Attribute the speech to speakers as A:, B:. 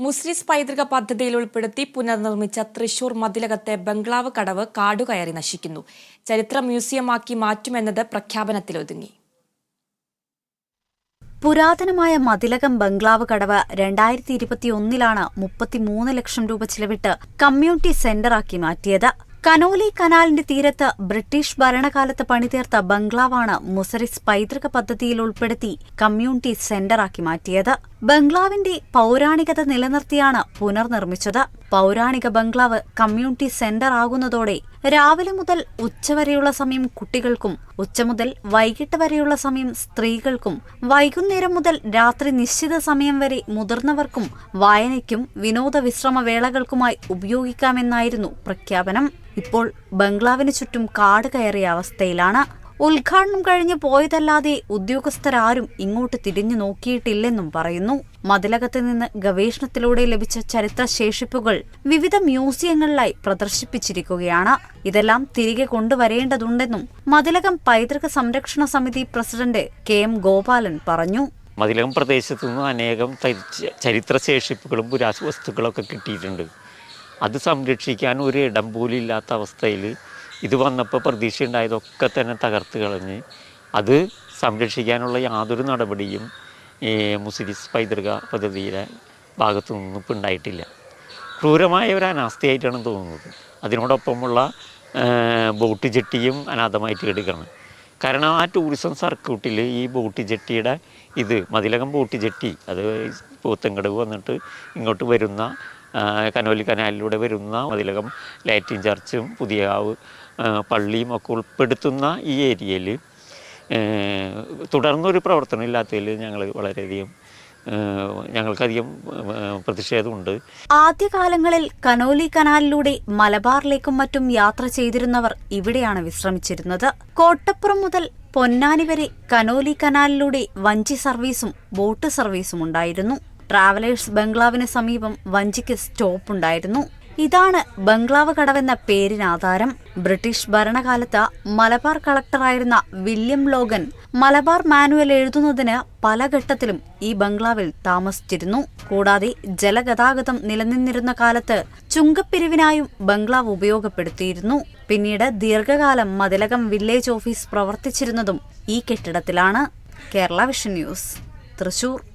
A: മുസ്ലിസ് പൈതൃക പദ്ധതിയിൽ ഉൾപ്പെടുത്തി പുനർനിർമ്മിച്ച തൃശൂർ മതിലകത്തെ ബംഗ്ലാവ് കടവ് കാടുകയറി നശിക്കുന്നു. ചരിത്ര മ്യൂസിയമാക്കി മാറ്റുമെന്നത് പ്രഖ്യാപനത്തിലൊതുങ്ങി.
B: പുരാതനമായ മതിലകം ബംഗ്ലാവ് കടവ് രണ്ടായിരത്തി ഇരുപത്തിയൊന്നിലാണ് മുപ്പത്തിമൂന്ന് ലക്ഷം രൂപ ചിലവിട്ട് കമ്മ്യൂണിറ്റി സെന്ററാക്കി മാറ്റിയത്. കനോലി കനാലിന്റെ തീരത്ത് ബ്രിട്ടീഷ് ഭരണകാലത്ത് പണിതീർത്ത ബംഗ്ലാവാണ് മുസറിസ് പൈതൃക പദ്ധതിയിൽ ഉൾപ്പെടുത്തി കമ്മ്യൂണിറ്റി സെന്ററാക്കി മാറ്റിയത്. ബംഗ്ലാവിന്റെ പൗരാണികത നിലനിർത്തിയാണ് പുനർനിർമ്മിച്ചത്. പൗരാണിക ബംഗ്ലാവ് കമ്മ്യൂണിറ്റി സെന്റർ ആകുന്നതോടെ രാവിലെ മുതൽ ഉച്ചവരെയുള്ള സമയം കുട്ടികൾക്കും ഉച്ച മുതൽ വൈകിട്ട് വരെയുള്ള സമയം സ്ത്രീകൾക്കും വൈകുന്നേരം മുതൽ രാത്രി നിശ്ചിത സമയം വരെ മുതിർന്നവർക്കും വായനയ്ക്കും വിനോദ വിശ്രമ വേളകൾക്കുമായി ഉപയോഗിക്കാമെന്നായിരുന്നു പ്രഖ്യാപനം. ഇപ്പോൾ ബംഗ്ലാവിന് ചുറ്റും കാട് കയറിയ അവസ്ഥയിലാണ് ഉദ്ഘാടനം കഴിഞ്ഞ് പോയതല്ലാതെ ഉദ്യോഗസ്ഥരാരും ഇങ്ങോട്ട് തിരിഞ്ഞു നോക്കിയിട്ടില്ലെന്നും പറയുന്നു. മതിലകത്ത് നിന്ന് ഗവേഷണത്തിലൂടെ ലഭിച്ച ചരിത്ര ശേഷിപ്പുകൾ വിവിധ മ്യൂസിയങ്ങളിലായി പ്രദർശിപ്പിച്ചിരിക്കുകയാണ്. ഇതെല്ലാം തിരികെ കൊണ്ടുവരേണ്ടതുണ്ടെന്നും മതിലകം പൈതൃക സംരക്ഷണ സമിതി പ്രസിഡന്റ് കെ എം ഗോപാലൻ പറഞ്ഞു.
C: മതിലകം പ്രദേശത്തു നിന്ന് അനേകം തരി- ചരിത്രശേഷിപ്പുകളും പുരാവസ്തുക്കളൊക്കെ കിട്ടിയിട്ടുണ്ട്. അത് സംരക്ഷിക്കാൻ ഒരു ഇടം പോലും ഇല്ലാത്ത അവസ്ഥയിൽ ഇത് വന്നപ്പോൾ പ്രതീക്ഷ ഉണ്ടായതൊക്കെ തന്നെ തകർത്ത് കളഞ്ഞ് അത് സംരക്ഷിക്കാനുള്ള യാതൊരു നടപടിയും ഈ മുസ്ലിസ് പൈതൃക പദ്ധതിയുടെ ഭാഗത്തു നിന്നും ഇപ്പം ഉണ്ടായിട്ടില്ല. ക്രൂരമായ ഒരു അനാസ്ഥയായിട്ടാണ് തോന്നുന്നത്. അതിനോടൊപ്പമുള്ള ബോട്ട് ജെട്ടിയും അനാഥമായിട്ട് കിടക്കുകയാണ് കാരണം ആ ടൂറിസം സർക്യൂട്ടിൽ ഈ ബോട്ട് ജെട്ടിയുടെ ഇത് മതിലകം ബോട്ട് ജെട്ടി അത് പോത്തങ്കടവ് വന്നിട്ട് ഇങ്ങോട്ട് വരുന്ന കനോലി കനാലിലൂടെ വരുന്ന മതിലകം ലാറ്റിൻ ചർച്ചും പുതിയാവ് പള്ളിയും ഒക്കെ ഉൾപ്പെടുത്തുന്ന ഈ ഏരിയയിൽ തുടർന്നൊരു പ്രവർത്തനം ഇല്ലാത്തതിൽ ഞങ്ങൾ വളരെയധികം ഞങ്ങൾക്കധികം പ്രതിഷേധമുണ്ട്.
B: ആദ്യകാലങ്ങളിൽ കനോലി കനാലിലൂടെ മലബാറിലേക്കും മറ്റും യാത്ര ചെയ്തിരുന്നവർ ഇവിടെയാണ് വിശ്രമിച്ചിരുന്നത്. കോട്ടപ്പുറം മുതൽ പൊന്നാനി വരെ കനോലി കനാലിലൂടെ വഞ്ചി സർവീസും ബോട്ട് സർവീസും ഉണ്ടായിരുന്നു. ട്രാവലേഴ്സ് ബംഗ്ലാവിന് സമീപം വഞ്ചിക്ക് സ്റ്റോപ്പ് ഉണ്ടായിരുന്നു. ഇതാണ് ബംഗ്ലാവ് കടവെന്ന പേരിനാധാരം ബ്രിട്ടീഷ് ഭരണകാലത്ത് മലബാർ കളക്ടറായിരുന്ന വില്യം ലോഗൻ മലബാർ മാനുവൽ എഴുതുന്നതിന് പല ഘട്ടത്തിലും ഈ ബംഗ്ലാവിൽ താമസിച്ചിരുന്നു. കൂടാതെ ജലഗതാഗതം നിലനിന്നിരുന്ന കാലത്ത് ചുങ്കപ്പിരിവിനായും ബംഗ്ലാവ് ഉപയോഗപ്പെടുത്തിയിരുന്നു. പിന്നീട് ദീർഘകാലം മതിലകം വില്ലേജ് ഓഫീസ് പ്രവർത്തിച്ചിരുന്നതും ഈ കെട്ടിടത്തിലാണ്. Kerala vision news Thrissur.